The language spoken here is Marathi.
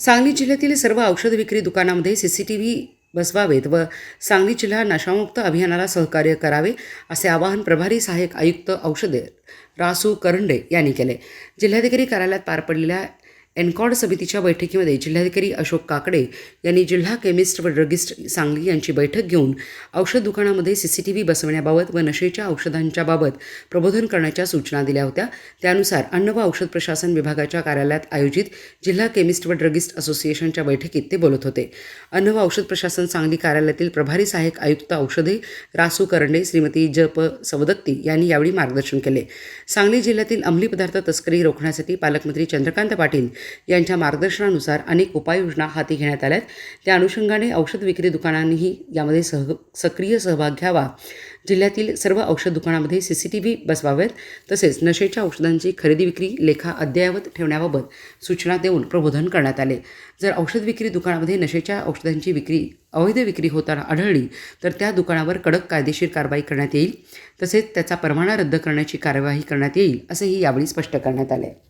सांगली जिल्ह्यातील सर्व औषध विक्री दुकानामध्ये सी सी टी व्ही बसवावेत व सांगली जिल्हा नशामुक्त अभियानाला सहकार्य करावे असे आवाहन प्रभारी सहाय्यक आयुक्त औषधे रासू करंडे यांनी केले. जिल्हाधिकारी कार्यालयात पार पडलेल्या एनकॉड समितीच्या बैठकीमध्ये जिल्हाधिकारी अशोक काकडे यांनी जिल्हा केमिस्ट व ड्रगिस्ट सांगली यांची बैठक घेऊन औषध दुकानामध्ये सी सी टी व्ही बसवण्याबाबत व नशेच्या औषधांच्या बाबत प्रबोधन करण्याच्या सूचना दिल्या होत्या. त्यानुसार अन्न व औषध प्रशासन विभागाच्या कार्यालयात आयोजित जिल्हा केमिस्ट व ड्रगिस्ट असोसिएशनच्या बैठकीत ते बोलत होते. अन्न व औषध प्रशासन सांगली कार्यालयातील प्रभारी सहाय्यक आयुक्त औषधे रासू करंडे श्रीमती ज प सवदत्ती यांनी यावेळी मार्गदर्शन केले. सांगली जिल्ह्यातील अंमली पदार्थ तस्करी रोखण्यासाठी पालकमंत्री चंद्रकांत पाटील यांच्या मार्गदर्शनानुसार अनेक उपाययोजना हाती घेण्यात आल्यात. त्या अनुषंगाने औषध विक्री दुकानांनीही यामध्ये सह सक्रिय सहभाग घ्यावा. जिल्ह्यातील सर्व औषध दुकानामध्ये सी सी टी व्ही बसवावेत. तसेच नशेच्या औषधांची खरेदी विक्री लेखा अद्ययावत ठेवण्याबाबत सूचना देऊन प्रबोधन करण्यात आले. जर औषध विक्री दुकानामध्ये नशेच्या औषधांची विक्री अवैध विक्री होताना आढळली तर त्या दुकानावर कडक कायदेशीर कारवाई करण्यात येईल. तसेच त्याचा परवाना रद्द करण्याची कार्यवाही करण्यात येईल असेही यावेळी स्पष्ट करण्यात आले